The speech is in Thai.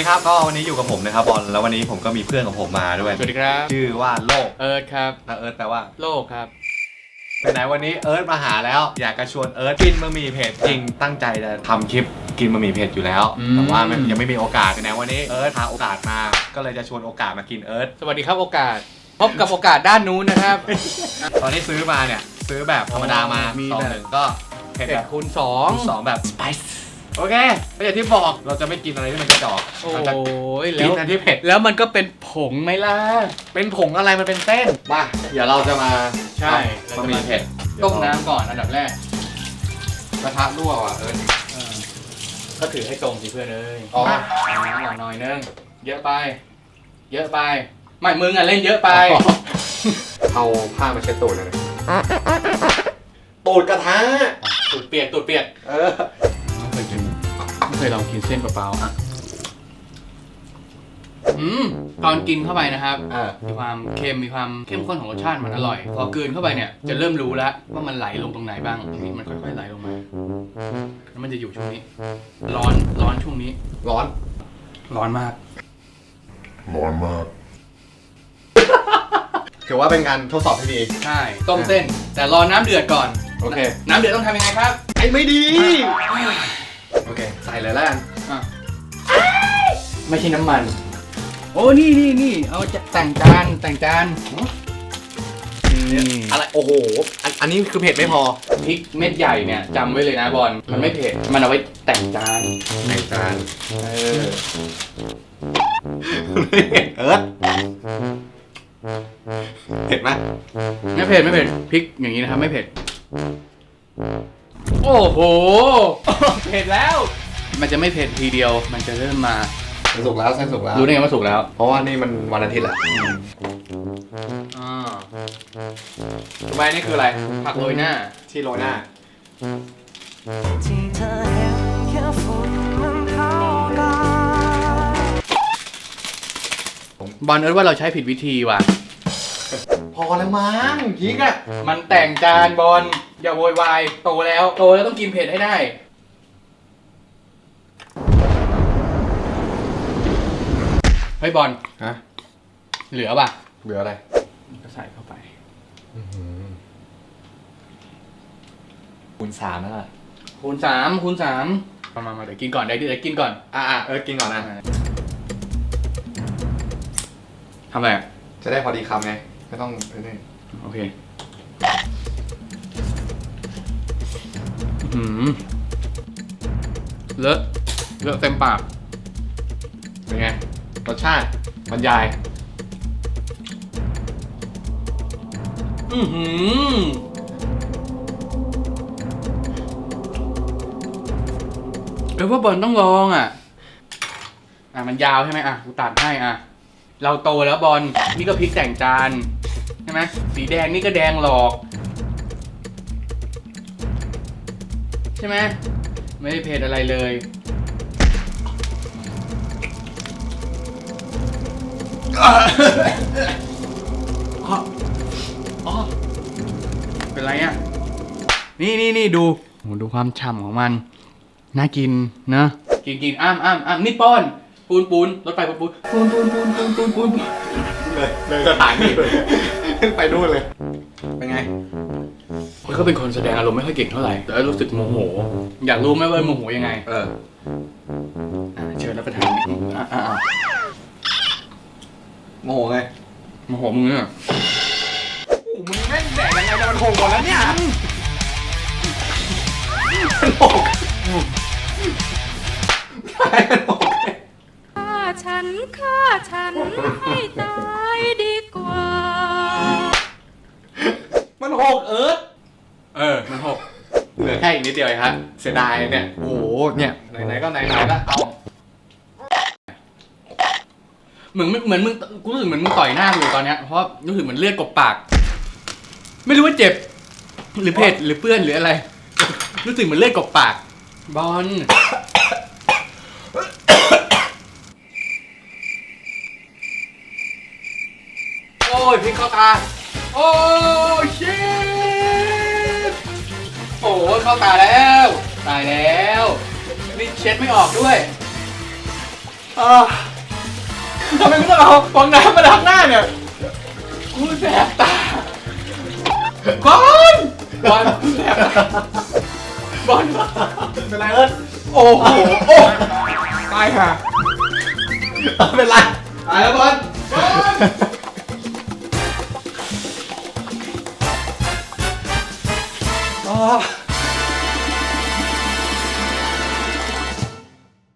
ดีครับก็วันนี้อยู่กับผมนะครับบอลแล้ววันนี้ผมก็มีเพื่อนของผมมาด้วยสวัสดีครับ ชื่อว่าโลกเอิร์ธครับ แล้วเอิร์ธแปลว่าโลกครับไปไหนวันนี้เอิร์ธมาหาแล้ว อยากจะชวนเอิร์ธกินบะหมี่เผ็ดจริงตั้งใจจะทำคลิปกินบะหมี่เผ็ดอยู่แล้ว อืม แต่ว่ามันยังไม่มีโอกาสไปไหนวันนี้เอิร์ธหาโอกาสมา ก็เลยจะชวนโอกาสมากินเอิร์ธสวัสดีครับโอกาส พบกับโอกาสด้านนู้นนะครับ ตอนนี้ซื้อมาเนี่ยซื้อแบบธรรมดามามีซองแบบ หนึ่งก็เผ็ดเผ็แบดบคูณสองสองแบบสไปซ์ โอเคก็อย่างที่บอกเราจะไม่กินอะไรที่มันกระจอกโอ้เราจะยกิแล้นวอันที่เผ็ด แล้วมันก็เป็นผงไหมล่ะ เป็นผงอะไรมันเป็นเส้น มาเดี๋ยวเราจะมาใช่ทำบะหมี่เผ็ดต้มน้ำก่อนอันดับแรกกระทะรั่วว่ะเอิร์ธเออก็ถือให้ตรงสิเพื่อนเอ้ยอ๋อน้ำหน่อยหน่อยนึงเยอะไป เยอะไป ไม่มึงอะเล่นเยอะไป เอาผ้ามาเช็ดตูดเลยตูดกระทะ ตูดเปียกตูดเปียกเออ เคยลองกินเส้นเปล่าๆอะอืมตอนกินเข้าไปนะครับ อ่า มีความเค็มมีความเข้มข้นของรสชาติมันอร่อย พอกลืนเข้าไปเนี่ยจะเริ่มรู้แล้วว่ามันไหลลงตรงไหนบ้างนี่มันค่อยๆไหลลงมาแล้วมันจะอยู่ช่วงนี้ ร้อนร้อนช่วงนี้ ร้อน ร้อนมาก ร้อนมาก ถือว่าเป็นการทดสอบที่ดี ใช่ ต้มเส้น แต่รอน้ำเดือดก่อนโอเค น้ำเดือดต้องทำยังไงครับ ไอ้ไม่ดีโอเคใส่เลยแล้วกันอะไม่ใช่น้ำมัน โอ้นี่นี่นี่เอาจะแต่งจานแต่งจานนี่อะไรโอ้โหอันอันนี้คือเผ็ดไม่พอพริกเม็ดใหญ่เนี่ยจำไว้เลยนะบอลมันไม่เผ็ดมันเอาไว้แต่งจานในจานเออเอิร์ธเผ็ดไหมไม่เผ็ดไม่เผ็ดพริกอย่างนี้นะครับไม่เผ็ด โอ้โหเผ็ดแล้ว มันจะไม่เผ็ดทีเดียว มันจะเริ่มมาเส้นสุกแล้วเส้นสุกแล้ว รู้ได้ไงว่าสุกแล้ว เพราะว่านี่มันวันอาทิตย์แหละอ่าต่อไปนี่คืออะไร ผักโรยหน้า ที่โรยหน้า ที่เธอเห็นแค่ฝุ่นมันเข้าตาบอลเอิร์ธว่าเราใช้ผิดวิธีว่ะ พอแล้วมั้งพริกอะมันแต่งจานบอลอย่าโวยวายโตแล้ว โตแล้วต้องกินเผ็ดให้ได้ เฮ้ยบอลฮะเหลือป่ะ เหลืออะไรก็ใส่เข้าไปคูณสามแล้วล่ะคูณสามคูณสามมามามาเดี๋ยวกินก่อนเดี๋ยวเดี๋ยวกินก่อนอะอะเอิร์ธกินก่อนนะทำอะไรอะจะได้พอดีคำไงไม่ต้องเออนี่โอเคอื้อหืมเลอะเลอะเต็มปากเป็นไง รสชาติบรรยาย อือหือเออว่าบอลต้องลองอะ อะมันยาวใช่ไหมอะกูตัดให้อะ เราโตแล้วบอลนี่ก็พริกแต่งจานใช่ไหมสีแดงนี่ก็แดงหลอก ใช่ไหมไม่ได้เผ็ดอะไรเลย อ๋ออ๋อเป็นไรอะ นี่นี่นี่ดูโหดูความฉ่ำของมัน น่ากินนะกินกินอ้ามอ้ามอ้ามนี่ป้อน ปูนปูนรถไฟปูนปูนปูนปูนปูนปูนปูนปูนเลยเลยสถานีเลยไปนู่นเลย เป็นไงมันก็เป็นคนแสดงอารมณ์ไม่ค่อยเก่งเท่าไหร่ แต่รู้สึกโมโห อยากรู้ไหมว่าโมโหยังไง เอออะเชิญรับประทานอะอะอะ โมโหไงโมโหมึงเนี่ยโอ้มึงแม่งแดกยังไงเนี่ยมันโหงหมดแล้วเนี่ยมันโหงใช่มันโหงฆ่าฉันฆ่าฉันให้ตายดีกว่า มันโหงเอิร์ธเออ มันหกเหลือแค่อีกนิดเดียวเองครับเสียดายเนี่ย โอ้โหเนี่ย ไหนๆก็ไหนๆแล้วเอา เหมือนเหมือนมึงกูรู้สึกเหมือนมึงต่อยหน้ากูอยู่ตอนเนี้ยเพราะรู้สึกเหมือนเลือดกบปาก ไม่รู้ว่าเจ็บ หรือเผ็ดหรือเปื้อนหรืออะไร รู้สึกเหมือนเลือดกบปาก บอลโอ้ยพริกเข้าตา โอ้ชิตโอ้เข้าตาแล้ว ตายแล้วนี่เช็ดไม่ออกด้วยอ่า ทำไมกูต้องเอาฟองน้ำมาล้างหน้าเนี่ย กูแสบตาบอลบอลกูแสบตาบอลเป็นไรเอิร์ธโอ้โหโอ้ตายค่ะเป็นไรตายแล้วบอลบอลอ๋อ